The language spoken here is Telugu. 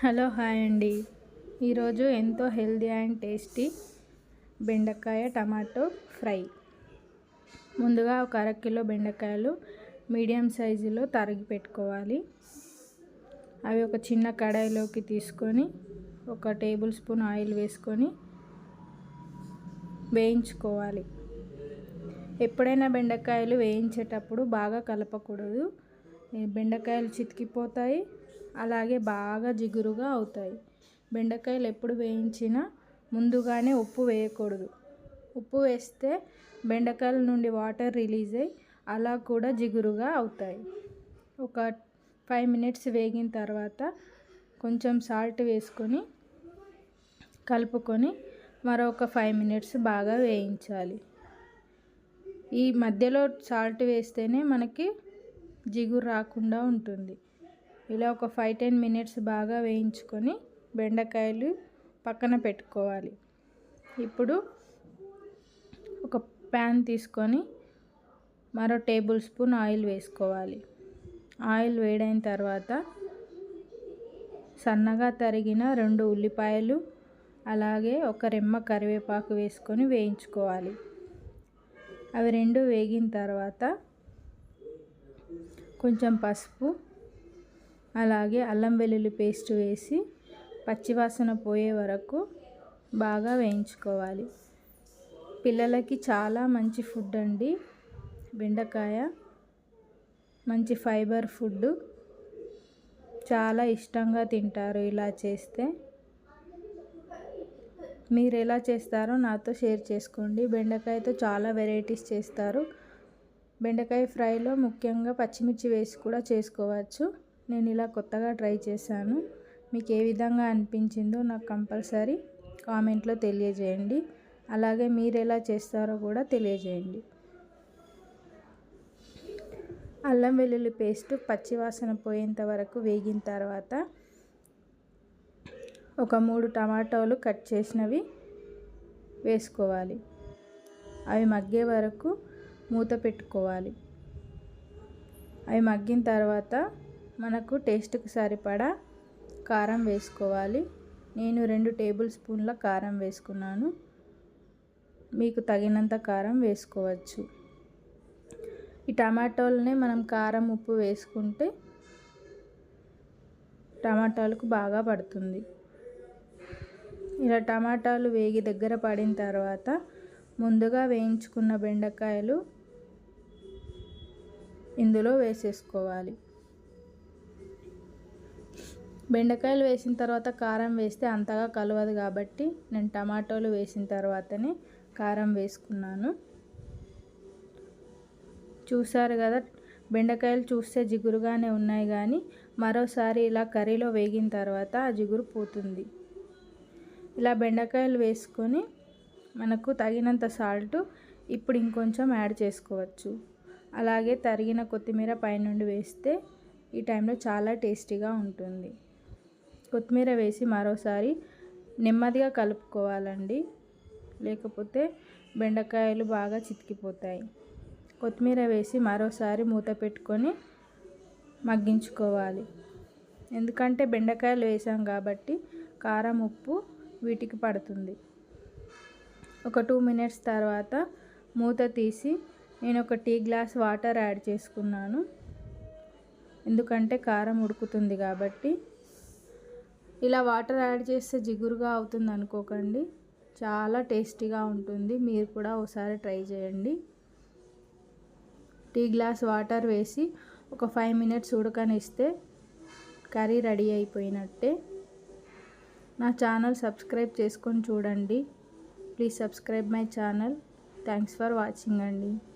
హలో హాయ్ అండి. ఈరోజు ఎంతో హెల్దీ అండ్ టేస్టీ బెండకాయ టమాటో ఫ్రై. ముందుగా ఒక అర కిలో బెండకాయలు మీడియం సైజులో తరిగి పెట్టుకోవాలి. అవి ఒక చిన్న కడాయిలోకి తీసుకొని ఒక టేబుల్ స్పూన్ ఆయిల్ వేసుకొని వేయించుకోవాలి. ఎప్పుడైనా బెండకాయలు వేయించేటప్పుడు బాగా కలపకూడదు. బెండకాయలు చితికిపోతాయి అలాగే బాగా జిగురుగా అవుతాయి. బెండకాయలు ఎప్పుడు వేయించినా ముందుగానే ఉప్పు వేయకూడదు. ఉప్పు వేస్తే బెండకాయల నుండి వాటర్ రిలీజ్ అయ్యి అలా కూడా జిగురుగా అవుతాయి. ఒక ఫైవ్ మినిట్స్ వేగిన తర్వాత కొంచెం సాల్ట్ వేసుకొని కలుపుకొని మరొక ఫైవ్ మినిట్స్ బాగా వేయించాలి. ఈ మధ్యలో సాల్ట్ వేస్తేనే మనకి జిగురు రాకుండా ఉంటుంది. ఇలా ఒక ఫైవ్ టెన్ మినిట్స్ బాగా వేయించుకొని బెండకాయలు పక్కన పెట్టుకోవాలి. ఇప్పుడు ఒక ప్యాన్ తీసుకొని మరో టేబుల్ స్పూన్ ఆయిల్ వేసుకోవాలి. ఆయిల్ వేడైన తర్వాత సన్నగా తరిగిన రెండు ఉల్లిపాయలు అలాగే ఒక రెమ్మ కరివేపాకు వేసుకొని వేయించుకోవాలి. అవి రెండు వేగిన తర్వాత కొంచెం పసుపు అలాగే అల్లం వెల్లుల్లి పేస్ట్ వేసి పచ్చివాసన పోయే వరకు బాగా వేయించుకోవాలి. పిల్లలకి చాలా మంచి ఫుడ్ అండి. బెండకాయ మంచి ఫైబర్ ఫుడ్. చాలా ఇష్టంగా తింటారు ఇలా చేస్తే. మీరు ఎలా చేస్తారో నాతో షేర్ చేసుకోండి. బెండకాయతో చాలా వెరైటీస్ చేస్తారు. బెండకాయ ఫ్రైలో ముఖ్యంగా పచ్చిమిర్చి వేసి కూడా చేసుకోవచ్చు. నేను ఇలా కొత్తగా ట్రై చేశాను. మీకు ఏ విధంగా అనిపించిందో నాకు కంపల్సరీ కామెంట్లో తెలియజేయండి. అలాగే మీరు ఎలా చేస్తారో కూడా తెలియజేయండి. అల్లం వెల్లుల్లి పేస్ట్ పచ్చివాసన పోయేంత వరకు వేగిన తర్వాత ఒక మూడు టమాటోలు కట్ చేసినవి వేసుకోవాలి. అవి మగ్గే వరకు మూత పెట్టుకోవాలి. అవి మగ్గిన తర్వాత మనకు టేస్ట్కి సరిపడా కారం వేసుకోవాలి. నేను రెండు టేబుల్ స్పూన్ల కారం వేసుకున్నాను. మీకు తగినంత కారం వేసుకోవచ్చు. ఈ టమాటోలనే మనం కారం ఉప్పు వేసుకుంటే టమాటాలకు బాగా పడుతుంది. ఇలా టమాటాలు వేగి దగ్గర పడిన తర్వాత ముందుగా వేయించుకున్న బెండకాయలు ఇందులో వేసేసుకోవాలి. బెండకాయలు వేసిన తర్వాత కారం వేస్తే అంతగా కలవదు కాబట్టి నేను టమాటోలు వేసిన తర్వాతనే కారం వేసుకున్నాను. చూసారు కదా బెండకాయలు చూస్తే జిగురుగానే ఉన్నాయి కానీ మరోసారి ఇలా కర్రీలో వేగిన తర్వాత ఆ జిగురు పోతుంది. ఇలా బెండకాయలు వేసుకొని మనకు తగినంత సాల్ట్ ఇప్పుడు ఇంకొంచెం యాడ్ చేసుకోవచ్చు. అలాగే తరిగిన కొత్తిమీర పైనుండి వేస్తే ఈ టైంలో చాలా టేస్టీగా ఉంటుంది. కొత్తిమీర వేసి మరోసారి నెమ్మదిగా కలుపుకోవాలండి. లేకపోతే బెండకాయలు బాగా చితికిపోతాయి. కొత్తిమీర వేసి మరోసారి మూత పెట్టుకొని మగ్గించుకోవాలి. ఎందుకంటే బెండకాయలు వేసాం కాబట్టి కారం ఉప్పు వీటికి పడుతుంది. ఒక టూ మినిట్స్ తర్వాత మూత తీసి నేను ఒక టీ గ్లాస్ వాటర్ యాడ్ చేసుకున్నాను. ఎందుకంటే కారం ఉడుకుతుంది కాబట్టి ఇలా వాటర్ యాడ్ చేస్తే జిగురుగా అవుతుంది అనుకోకండి. చాలా టేస్టీగా ఉంటుంది. మీరు కూడా ఒకసారి ట్రై చేయండి. టీ గ్లాస్ వాటర్ వేసి ఒక ఫైవ్ మినిట్స్ ఉడకనిస్తే కర్రీ రెడీ అయిపోయినట్టే. నా ఛానల్ సబ్స్క్రైబ్ చేసుకొని చూడండి. Please subscribe my channel. Thanks for watching అండి.